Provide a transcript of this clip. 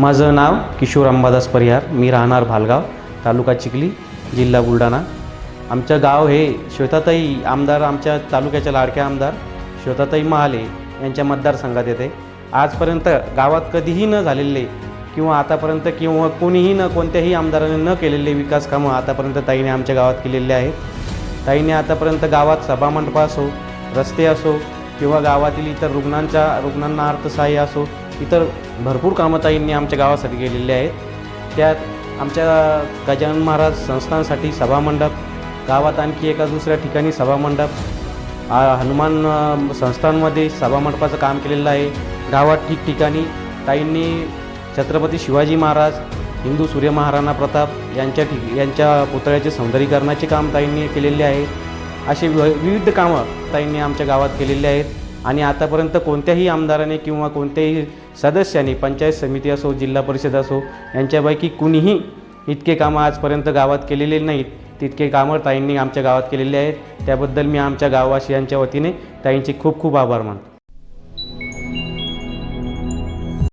माझं नाव किशोर अंबादास परिहार. मी राहणार भालगाव तालुका चिखली जिल्हा बुलढाणा. आमचं गाव हे श्वेताताई आमदार आमच्या तालुक्याच्या लाडक्या आमदार श्वेताताई महाले यांच्या मतदारसंघात येते. आजपर्यंत गावात कधीही न झालेले किंवा आतापर्यंत किंवा कोणीही न कोणत्याही आमदाराने न केलेले विकास कामं आतापर्यंत ताईने आमच्या गावात केलेले आहेत. ताईने आतापर्यंत गावात सभामंडप असो रस्ते असो किंवा गावातील इतर रुग्णांच्या रुग्णांना अर्थसहाय्य असो इतर भरपूर कामं ताईंनी आमच्या गावासाठी केलेली आहेत. त्यात आमच्या गजानन महाराज संस्थांसाठी सभामंडप गावात आणखी एका दुसऱ्या ठिकाणी सभामंडप हनुमान संस्थांमध्ये सभामंडपाचं काम केलेलं आहे. गावात ठिकठिकाणी ताईंनी छत्रपती शिवाजी महाराज हिंदू सूर्य महाराणा प्रताप यांच्या ठिक यांच्या पुतळ्याचे सौंदर्यीकरणाचे काम ताईंनी केलेले आहे. असे वि विविध कामं ताईंनी आमच्या गावात केलेली आहेत. आणि आतापर्यंत कोणत्याही आमदाराने किंवा कोणत्याही सदस्याने पंचायत समिती असो जिल्हा परिषद असो यांच्यापैकी कुणीही इतके कामं आजपर्यंत गावात केलेले नाहीत. तितके कामं ताईंनी आमच्या गावात केलेले आहेत. त्याबद्दल मी आमच्या गाववासियांच्या वतीने ताईंचे खूप खूप आभार मानतो.